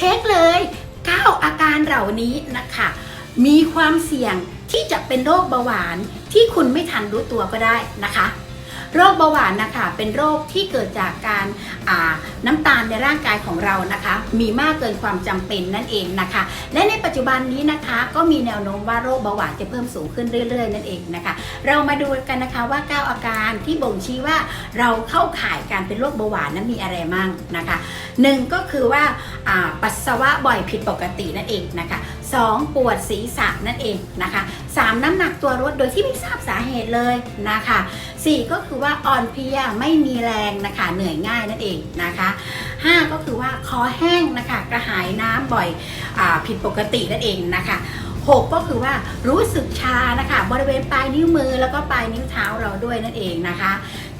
ช็คเลย 9 อาการเหล่านี้นะคะ มีความเสี่ยงที่จะเป็นโรคเบาหวานที่คุณไม่ทันรู้ตัวก็ได้นะคะ โรคเบาหวานนะคะเป็นโรคที่เกิดจากการาน้ำตาลในร่างกายของเรานะคะ มีมากเกินความจำเป็นนั่นเองนะคะ และในปัจจุบันนี้นะคะก็มีแนวโน้มว่าโรคเบาหวานจะเพิ่มสูงขึ้นเรื่อย ๆ นั่นเองนะคะ เรามาดูกันนะคะว่า 9 อาการที่บ่งชี้ว่าเราเข้าข่ายการเป็นโรคเบาหวานนั้นมีอะไรมั่งนะคะหนึ่งก็คือว่าปัสสาวะบ่อยผิดปกตินั่นเองนะคะ สองปวดศีรษะนั่นเองนะคะสามน้ำหนักตัวลดโดยที่ไม่ทราบสาเหตุเลยนะคะ 4 ก็คือว่าอ่อนเพลียไม่มีแรงนะคะเหนื่อยง่ายนั่นเองนะคะ 5 ก็คือว่าคอแห้งนะคะกระหายน้ำบ่อยอผิดปกตินั่นเองนะคะ6ก็คือว่ารู้สึกชานะคะ บริเวณปลายนิ้วมือแล้วก็ปลายนิ้วเท้าเราด้วยนั่นเองนะคะ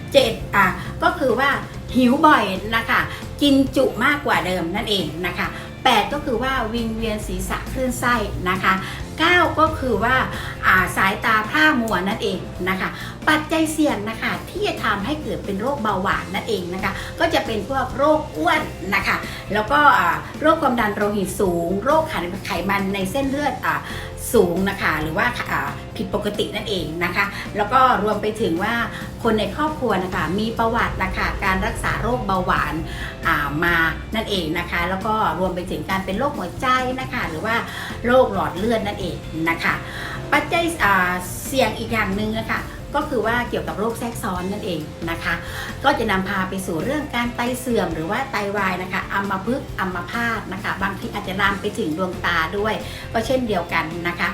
7อะก็คือว่าหิวบ่อยนะคะ กินจุมากกว่าเดิมนั่นเองนะคะ 8 ก็คือว่าวิงเวียนศีรษะคลื่นไส้นะคะ 9 ก็คือว่าาสายตาพร่ามัวนั่นเองนะคะ ปัจจัยเสี่ยงนะคะที่จะทำให้เกิดเป็นโรคเบาหวานนั่นเองนะคะ ก็จะเป็นพวกโรคอ้วนนะคะ แล้วก็โรคความดันโลหิตสูง โรคไขมันในเส้นเลือดอสูงนะคะ หรือว่าอ่าผิดปกตินั่นเองนะคะ แล้วก็รวมไปถึงว่า คนในครอบครัวนะคะมีประวัตินะคะการรักษาโรคเบาหวานอ่ามานั่นเองนะคะ แล้วก็รวมไปถึงการเป็นโรคหัวใจนะคะ หรือว่าโรคหลอดเลือดนั่นเองนะคะ ปัจจัยเสี่ยงอีกอย่างหนึ่งนะคะก็คือว่าเกี่ยวกับโรคแทรกซ้อนนั่นเองนะคะ ก็จะนำพาไปสู่เรื่องการไตเสื่อมหรือว่าไตวายนะคะอัมพฤกษ์อัมพาตนะคะ บางทีอาจจะลามไปถึงดวงตาด้วย ก็เช่นเดียวกันนะคะ